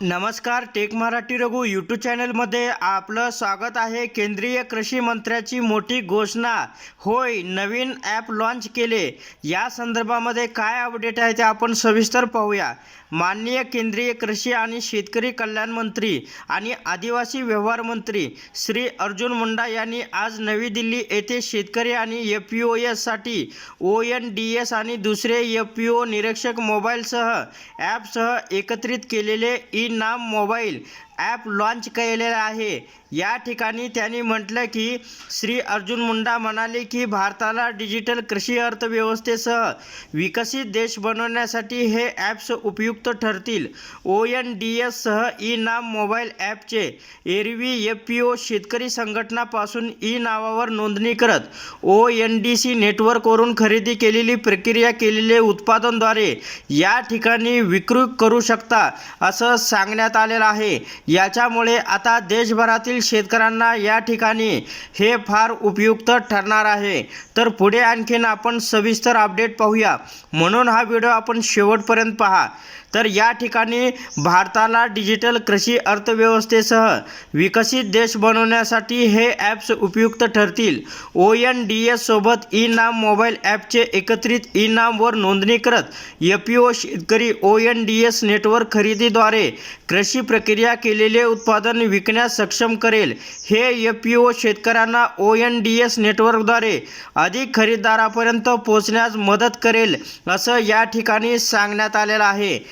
नमस्कार take Marathi Raghu YouTube चॅनलमध्ये आपलं स्वागत आहे. केंद्रीय कृषी मंत्र्याची मोठी घोषणा. होय नवीन ॲप लॉन्च केले. या संदर्भामध्ये काय अपडेट आहे ते आपण सविस्तर पाहूया. माननीय केंद्रीय कृषी आणि शेतकरी कल्याण मंत्री आणि आदिवासी व्यवहार मंत्री श्री अर्जुन मुंडा यांनी आज नवी दिल्ली येथे शेतकरी आणि एफ पी ओ एससाठी ओ एन डी एस आणि दुसरे एफ पी ओ निरीक्षक मोबाईलसह ॲपसह एकत्रित केलेले E NAM mobile app launch केलेलं आहे. या ठिकाणी त्यांनी म्हटलं की श्री अर्जुन मुंडा म्हणाले की भारताला डिजिटल कृषी अर्थव्यवस्थेसह विकसित देश बनवण्यासाठी हे ॲप्स उपयुक्त ठरतील. ओ एन डी एससह ई नाम मोबाईल ॲपचे एरवी एफ पी ओ शेतकरी संघटनापासून ई नावावर नोंदणी करत ओ एन डी सी नेटवर्कवरून खरेदी केलेली प्रक्रिया केलेले उत्पादनद्वारे या ठिकाणी विक्री करू शकता असं सांगण्यात आलेलं आहे. याच्यामुळे आता देशभरातील शेतकऱ्यांना या ठिकाणी हे फार उपयुक्त ठरणार आहे. तर पुढे आणखीन आपण सविस्तर अपडेट पाहूया. म्हणून हा व्हिडिओ आपण शेवटपर्यंत पहा. तर या ठिकाणी भारताला डिजिटल कृषी अर्थव्यवस्थेसह विकसित देश बनवण्यासाठी हे ॲप्स उपयुक्त ठरतील. ओ एन डी एस सोबत ई नाम मोबाईल ॲपचे एकत्रित ई नामवर नोंदणी करत एफ पी ओ शेतकरी O N D S network खरेदीद्वारे कृषी प्रक्रिया केलेले उत्पादन विकण्यास सक्षम करेल. हे एफ पी ओ शेतकऱ्यांना ओ एन डी एस नेटवर्कद्वारे अधिक खरेदीदारापर्यंत पोहोचण्यास मदत करेल असं या ठिकाणी सांगण्यात आलेलं आहे.